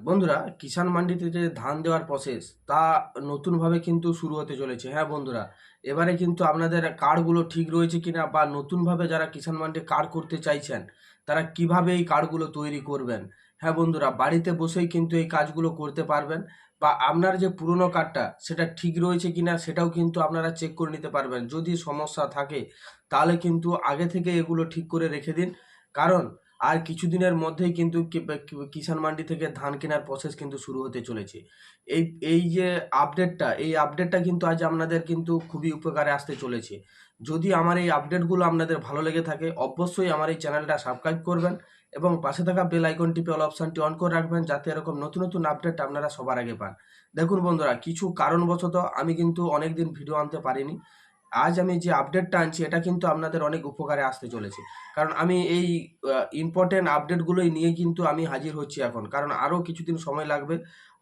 বন্ধুরা, কিষাণ মান্ডিতে যে ধান দেওয়ার প্রসেস তা নতুনভাবে কিন্তু শুরু হতে চলেছে। হ্যাঁ বন্ধুরা, এবারে কিন্তু আপনাদের কার্ডগুলো ঠিক রয়েছে কিনা বা নতুনভাবে যারা কিষাণ মান্ডি কার্ড করতে চাইছেন, তারা কীভাবে এই কার্ডগুলো তৈরি করবেন? হ্যাঁ বন্ধুরা, বাড়িতে বসেই কিন্তু এই কাজগুলো করতে পারবেন বা আপনার যে পুরনো কার্ডটা সেটা ঠিক রয়েছে কিনা সেটাও কিন্তু আপনারা চেক করে নিতে পারবেন। যদি সমস্যা থাকে, তাহলে কিন্তু আগে থেকে এগুলো ঠিক করে রেখে দিন। কারণ আর কিছুদিনের মধ্যেই কিন্তু কিষাণ মান্ডি থেকে ধান কেনার প্রসেস কিন্তু শুরু হতে চলেছে। এই এই যে আপডেটটা এই আপডেটটা কিন্তু আজ আপনাদের কিন্তু খুবই উপকারে আসতে চলেছে। যদি আমার এই আপডেটগুলো আপনাদের ভালো লেগে থাকে, অবশ্যই আমার এই চ্যানেলটা সাবস্ক্রাইব করবেন এবং পাশে থাকা বেল আইকন টিপে অল অপশানটি অন করে রাখবেন, যাতে এরকম নতুন নতুন আপডেট আপনারা সবার আগে পান। দেখুন বন্ধুরা, কিছু কারণবশত আমি কিন্তু অনেক দিন ভিডিও আনতে পারিনি। আজ আমি যে আপডেটটা আনছি, এটা কিন্তু আপনাদের অনেক উপকারে আসতে চলেছে। কারণ আমি এই ইম্পর্টেন্ট আপডেটগুলোই নিয়ে কিন্তু আমি হাজির হচ্ছি এখন। কারণ আরও কিছুদিন সময় লাগবে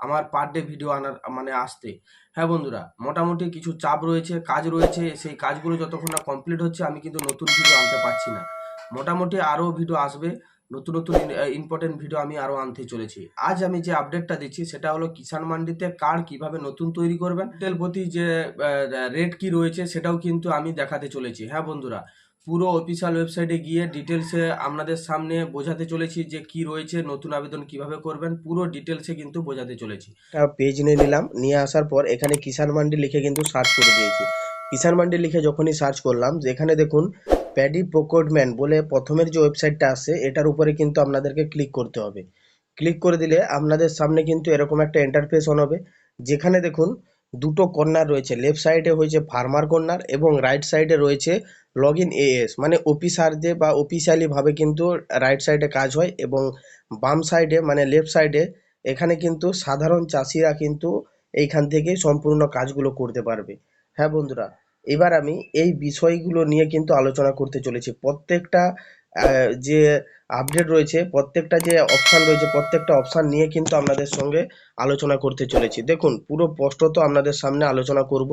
আমার পার ডে ভিডিও আনার মানে আসতে। হ্যাঁ বন্ধুরা, মোটামুটি কিছু চাপ রয়েছে, কাজ রয়েছে, সেই কাজগুলো যতক্ষণ না কমপ্লিট হচ্ছে, আমি কিন্তু নতুন ভিডিও আনতে পারছি না। মোটামুটি আরও ভিডিও আসবে। নতুন নতুন ইম্পর্টেন্ট ভিডিও আমি আরও আনতে চলেছি। আজ আমি যে আপডেটটা দিচ্ছি, সেটা হলো কিষাণ মান্ডিতে কার্ড কীভাবে নতুন তৈরি করবেন তেল প্রতি যে রেট কি রয়েছে, সেটাও কিন্তু আমি দেখাতে চলেছি। হ্যাঁ বন্ধুরা, পুরো অফিসিয়াল ওয়েবসাইটে গিয়ে ডিটেলসে আপনাদের সামনে বোঝাতে চলেছি যে কি রয়েছে, নতুন আবেদন কীভাবে করবেন, পুরো ডিটেলসে কিন্তু বোঝাতে চলেছি। পেজ নিয়ে নিলাম, নিয়ে আসার পর এখানে কিষাণ মান্ডি লিখে কিন্তু সার্চ করে দিয়েছি। কিষাণ মান্ডি লিখে যখনই সার্চ করলাম, যেখানে দেখুন প্যাডি প্রোকোডম্যান বলে প্রথমের যে ওয়েবসাইটটা আছে, এটার উপরে কিন্তু আপনাদেরকে ক্লিক করতে হবে। ক্লিক করে দিলে আপনাদের সামনে কিন্তু এরকম একটা ইন্টারফেস অন হবে, যেখানে দেখুন দুটো কর্নার রয়েছে। লেফট সাইডে হয়েছে ফার্মার কর্নার এবং রাইট সাইডে রয়েছে লগ ইন এএস মানে অফিসারদের বা অফিসিয়ালি ভাবে কিন্তু রাইট সাইডে কাজ হয় এবং বাম সাইডে মানে লেফট সাইডে এখানে কিন্তু সাধারণ চাষিরা কিন্তু এইখান থেকে সম্পূর্ণ কাজগুলো করতে পারবে। হ্যাঁ বন্ধুরা এবার আমি এই বিষয়গুলো নিয়ে কিন্তু আলোচনা করতে চলেছি। প্রত্যেকটা যে আপডেট রয়েছে, প্রত্যেকটা যে অপশান রয়েছে, প্রত্যেকটা অপশান নিয়ে কিন্তু আপনাদের সঙ্গে আলোচনা করতে চলেছি। দেখুন, পুরো স্পষ্টত আপনাদের সামনে আলোচনা করব।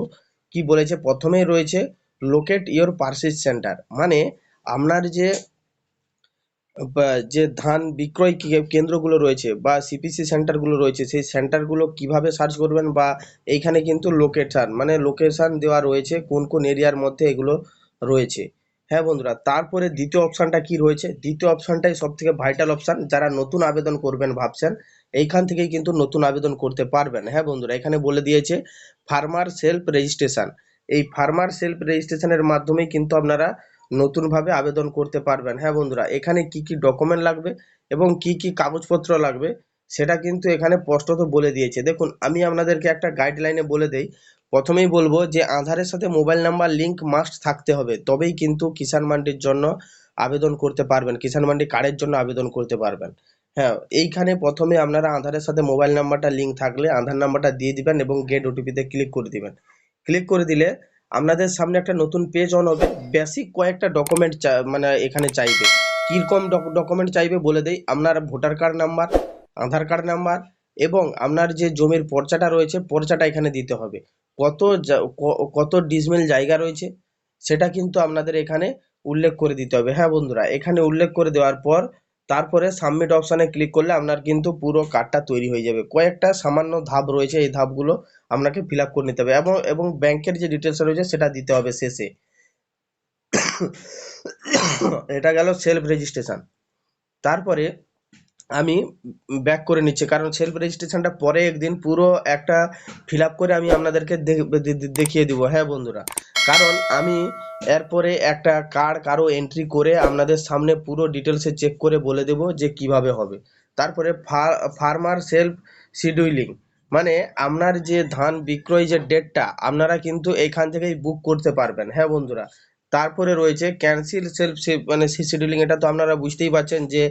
কি বলেছে? প্রথমেই রয়েছে লোকেট ইয়োর পার্সেস সেন্টার মানে আপনার যে বা যে ধান বিক্রয় কেন্দ্রগুলো রয়েছে বা সিপিসি সেন্টারগুলো রয়েছে, সেই সেন্টারগুলো কীভাবে সার্চ করবেন বা এইখানে কিন্তু লোকেশন মানে লোকেশন দেওয়া রয়েছে, কোন কোন এরিয়ার মধ্যে এগুলো রয়েছে। হ্যাঁ বন্ধুরা, তারপরে দ্বিতীয় অপশানটা কি রয়েছে? দ্বিতীয় অপশানটাই সব থেকে ভাইটাল অপশান যারা নতুন আবেদন করবেন ভাবছেন, এইখান থেকেই কিন্তু নতুন আবেদন করতে পারবেন। হ্যাঁ বন্ধুরা, এখানে বলে দিয়েছে ফার্মার সেলফ রেজিস্ট্রেশন এই ফার্মার সেলফ রেজিস্ট্রেশনের মাধ্যমেই কিন্তু আপনারা নতুনভাবে আবেদন করতে পারবেন। হ্যাঁ বন্ধুরা, এখানে কি কি ডকুমেন্ট লাগবে এবং কি কি কাগজপত্র লাগবে সেটা কিন্তু এখানে স্পষ্টত বলে দিয়েছে। দেখুন, আমি আপনাদেরকে একটা গাইডলাইনে বলে দেই। প্রথমেই বলব যে আধারের সাথে মোবাইল নাম্বার লিংক মাস্ট থাকতে হবে। তবেই কিন্তু কিষাণ মান্ডির জন্য আবেদন করতে পারবেন, কিষাণ মান্ডি কার্ডের জন্য আবেদন করতে পারবেন। হ্যাঁ এইখানে প্রথমে আপনারা আধারের সাথে মোবাইল নাম্বারটা লিংক থাকলে আধার নাম্বারটা দিয়ে দিবেন এবং গেট ওটিপিতে ক্লিক করে দিবেন। ক্লিক করে দিলে আপনাদের সামনে একটা নতুন পেজ অন হবে। বেসিক কয়েকটা ডকুমেন্ট মানে এখানে চাইবে। কীরকম ডকুমেন্ট চাইবে বলে দেই। আপনার voter card number Aadhaar card number এবং আপনার যে জমির পর্চাটা রয়েছে, পর্চাটা এখানে দিতে হবে। কত কত ডিসমিল জায়গা রয়েছে, সেটা কিন্তু আপনাদের এখানে উল্লেখ করে দিতে হবে। হ্যাঁ বন্ধুরা, এখানে উল্লেখ করে দেওয়ার পর তারপরে সাবমিট অপশানে ক্লিক করলে আপনার কিন্তু পুরো কার্ডটা তৈরি হয়ে যাবে। কয়েকটা সামান্য ধাপ রয়েছে, এই ধাপগুলো আপনাকে ফিল আপ করে নিতে হবে এবং এবং ব্যাংকের যে ডিটেলস রয়েছে সেটা দিতে হবে শেষে। এটা গেল সেলফ রেজিস্ট্রেশন তারপরে আমি ব্যাক করে নিচ্ছি। কারণ সেলফ রেজিস্ট্রেশনটা পরে একদিন পুরো একটা ফিল করে আমি আপনাদেরকে দেখিয়ে দিব। হ্যাঁ বন্ধুরা? কারণ আমি এরপরে একটা কার্ড কারও এন্ট্রি করে আপনাদের সামনে পুরো ডিটেলসে চেক করে বলে দেব যে কীভাবে হবে। তারপরে ফার্মার সেলফ শিডিউলিং মানে আপনার যে ধান বিক্রয় যে ডেটটা আপনারা কিন্তু এইখান থেকেই বুক করতে পারবেন। হ্যাঁ বন্ধুরা? তারপরে রয়েছে ক্যান্সেল সেলফ মানে শিডিউলিং এটা তো আপনারা বুঝতেই পারছেন যে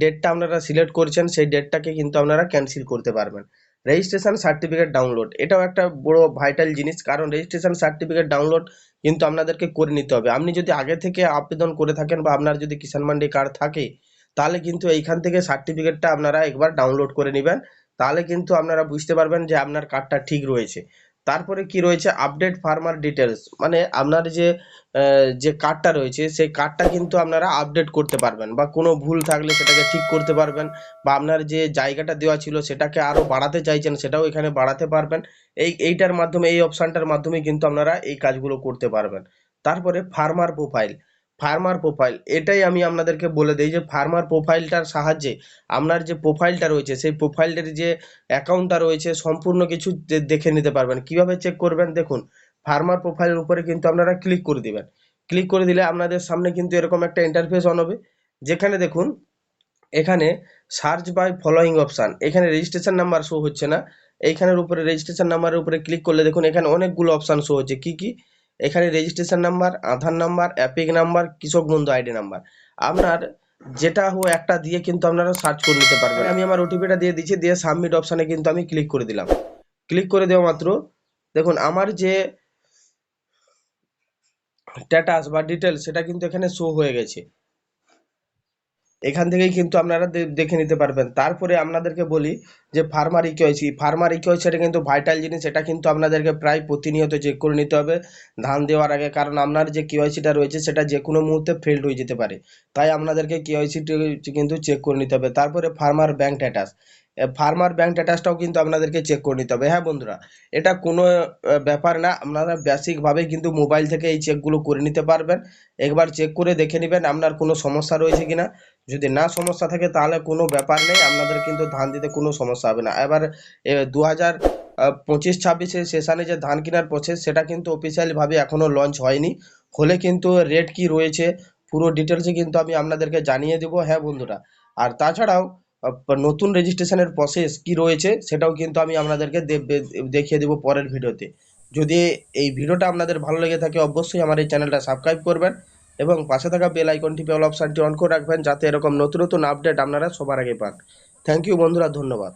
ডেটটা আপনারা সিলেক্ট করছেন, সেই ডেটটাকে কিন্তু আপনারা ক্যান্সেল করতে পারবেন। রেজিস্ট্রেশন সার্টিফিকেট ডাউনলোড এটাও একটা বড় ভাইটাল জিনিস, কারণ রেজিস্ট্রেশন সার্টিফিকেট ডাউনলোড কিন্তু আপনাদেরকে করে নিতে হবে। আপনি যদি আগে থেকে আবেদন করে থাকেন বা আপনার যদি কিষাণ মান্ডি কার্ড থাকে, তাহলে কিন্তু এইখান থেকে সার্টিফিকেটটা আপনারা একবার ডাউনলোড করে নেবেন। তাহলে কিন্তু আপনারা বুঝতে পারবেন যে আপনার কার্ডটা ঠিক রয়েছে। তারপরে কি রয়েছে? আপডেট ফার্মার ডিটেলস মানে আপনার যে যে কার্ডটা রয়েছে, সেই কার্ডটা কিন্তু আপনারা আপডেট করতে পারবেন বা কোনো ভুল থাকলে সেটাকে ঠিক করতে পারবেন বা আপনার যে জায়গাটা দেওয়া ছিল সেটাকে আরও বাড়াতে চাইছেন সেটাও এখানে বাড়াতে পারবেন। এই, এইটার মাধ্যমে, এই অপশানটার মাধ্যমে কিন্তু আপনারা এই কাজগুলো করতে পারবেন। তারপরে ফার্মার প্রোফাইল ফার্মার প্রোফাইল, এটাই আমি আপনাদেরকে বলে দিই যে ফার্মার প্রোফাইলটার সাহায্যে আপনার যে প্রোফাইলটা রয়েছে, সেই প্রোফাইলটার যে অ্যাকাউন্টটা রয়েছে, সম্পূর্ণ কিছু দেখে নিতে পারবেন। কীভাবে চেক করবেন? দেখুন, ফার্মার প্রোফাইলের উপরে কিন্তু আপনারা ক্লিক করে দিবেন। ক্লিক করে দিলে আপনাদের সামনে কিন্তু এরকম একটা ইন্টারফেস অন হবে, যেখানে দেখুন, এখানে সার্চ বাই ফলোয়িং অপশান এখানে রেজিস্ট্রেশন নাম্বার শো হচ্ছে না। এইখানের উপরে রেজিস্ট্রেশন নাম্বারের উপরে ক্লিক করলে দেখুন, এখানে অনেকগুলো অপশান শো হচ্ছে। কি কি? এখানে registration number Aadhaar number EPIC number কৃষক বন্ধু আইডি নাম্বার আপনার যেটা হো একটা দিয়ে কিন্তু আপনারা সার্চ করে নিতে পারবেন। আমি আমার ওটিপিটা দিয়ে দিচ্ছি দিয়ে সাবমিট অপশানে কিন্তু আমি ক্লিক করে দিলাম। ক্লিক করে দেওয়া মাত্র, দেখুন আমার যে স্ট্যাটাস বা ডিটেলস সেটা কিন্তু এখানে শো হয়ে গেছে। এখান থেকেই কিন্তু আপনারা দেখে নিতে পারবেন। তারপরে আপনাদেরকে বলি যে ফার্মার ইকোয়েসি ফার্মার ইকোয়েসি এটা কিন্তু ভাইটাল জিনিস, এটা কিন্তু আপনাদেরকে প্রায় প্রতিনিয়ত চেক করে নিতে হবে। ধান দেওয়ার আগে, কারণ আপনার যে কেওয়াইসিটা রয়েছে, সেটা যে কোনো মুহূর্তে ফেল্ড হয়ে যেতে পারে। তাই আপনাদেরকে কেওয়াইসিটি কিন্তু চেক করে নিতে হবে। তারপরে farmer bank status farmer bank স্ট্যাটাসটাও কিন্তু আপনাদেরকে চেক করে নিতে হবে। হ্যাঁ বন্ধুরা, এটা কোনো ব্যাপার না। আপনারা বেসিকভাবে কিন্তু মোবাইল থেকে এই চেকগুলো করে নিতে পারবেন। একবার চেক করে দেখে নেবেন আপনার কোনো সমস্যা রয়েছে কিনা। যদি না সমস্যা থাকে তাহলে কোনো ব্যাপার নেই, আপনাদের কিন্তু ধান দিতে কোনো সমস্যা হবে না। এবার দু হাজার পঁচিশ ছাব্বিশে সেশানে যে ধান কেনার প্রসেস সেটা কিন্তু অফিসিয়ালি এখনও লঞ্চ হয়নি। হলে কিন্তু রেট কি রয়েছে, পুরো ডিটেলসে কিন্তু আমি আপনাদেরকে জানিয়ে দেবো। হ্যাঁ বন্ধুরা, আর তাছাড়াও নতুন রেজিস্ট্রেশনের প্রসেস কি রয়েছে সেটাও কিন্তু আমি আপনাদেরকে দেখিয়ে দেবো পরের ভিডিওতে। যদি এই ভিডিওটা আপনাদের ভালো লেগে থাকে, অবশ্যই আমার এই চ্যানেলটা সাবস্ক্রাইব করবেন এবং পাশে থাকা বেল আইকনটি বেল অপশানটি অন করে রাখবেন যাতে এরকম নতুন নতুন আপডেট আপনারা সবার আগে পান। থ্যাংক ইউ বন্ধুরা, ধন্যবাদ।